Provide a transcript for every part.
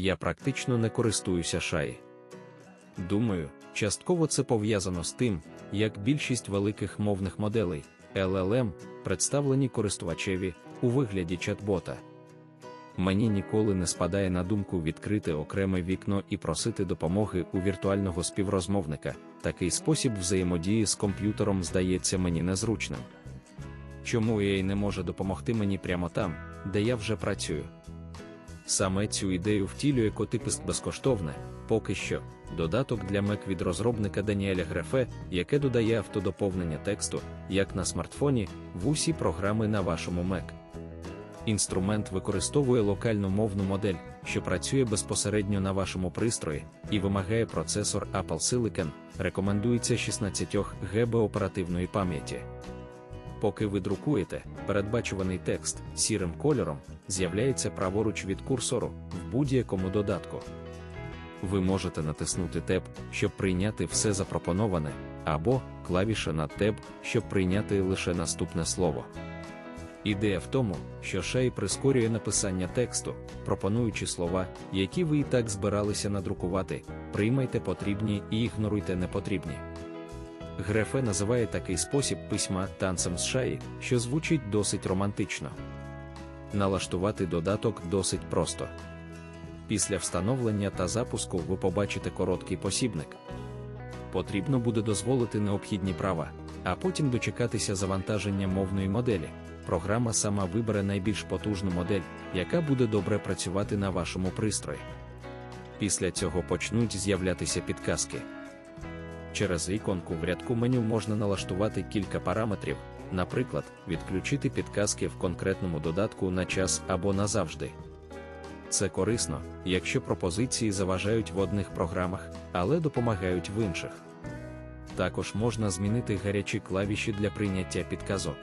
я практично не користуюся шаї. Думаю, частково це пов'язано з тим, як більшість великих мовних моделей LLM представлені користувачеві у вигляді чат-бота. Мені ніколи не спадає на думку відкрити окреме вікно і просити допомоги у віртуального співрозмовника. Такий спосіб взаємодії з комп'ютером здається мені незручним. Чому AI не може допомогти мені прямо там, де я вже працюю? Саме цю ідею втілює котипист безкоштовне, поки що, додаток для Mac від розробника Даніеля Грефе, яке додає автодоповнення тексту, як на смартфоні, в усі програми на вашому Mac. Інструмент використовує локальну мовну модель, що працює безпосередньо на вашому пристрої, і вимагає процесор Apple Silicon, рекомендується 16 ГБ оперативної пам'яті. Поки ви друкуєте, передбачуваний текст сірим кольором з'являється праворуч від курсору в будь-якому додатку. Ви можете натиснути Tab, щоб прийняти все запропоноване, або клавіша на Tab, щоб прийняти лише наступне слово. Ідея в тому, що Шей прискорює написання тексту, пропонуючи слова, які ви і так збиралися надрукувати, приймайте потрібні і ігноруйте непотрібні. Грефе називає такий спосіб письма танцем з шаї, що звучить досить романтично. Налаштувати додаток досить просто. Після встановлення та запуску ви побачите короткий посібник. Потрібно буде дозволити необхідні права, а потім дочекатися завантаження мовної моделі. Програма сама вибере найбільш потужну модель, яка буде добре працювати на вашому пристрої. Після цього почнуть з'являтися підказки. Через іконку в рядку меню можна налаштувати кілька параметрів, наприклад, відключити підказки в конкретному додатку на час або назавжди. Це корисно, якщо пропозиції заважають в одних програмах, але допомагають в інших. Також можна змінити гарячі клавіші для прийняття підказок.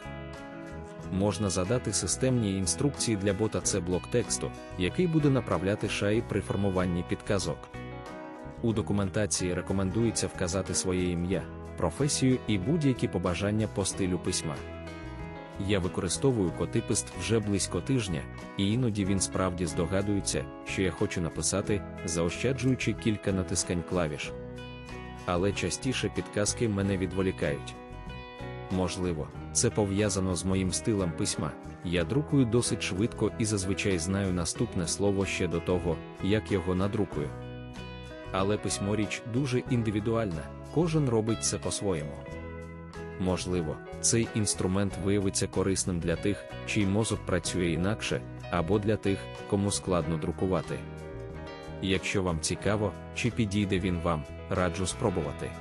Можна задати системні інструкції для бота це блок тексту, який буде направляти шаї при формуванні підказок. У документації рекомендується вказати своє ім'я, професію і будь-які побажання по стилю письма. Я використовую котипист вже близько тижня, і іноді він справді здогадується, що я хочу написати, заощаджуючи кілька натискань клавіш. Але частіше підказки мене відволікають. Можливо, це пов'язано з моїм стилем письма. Я друкую досить швидко і зазвичай знаю наступне слово ще до того, як його надрукую. Але письмо річ дуже індивідуальна, кожен робить це по-своєму. Можливо, цей інструмент виявиться корисним для тих, чий мозок працює інакше, або для тих, кому складно друкувати. Якщо вам цікаво, чи підійде він вам, раджу спробувати.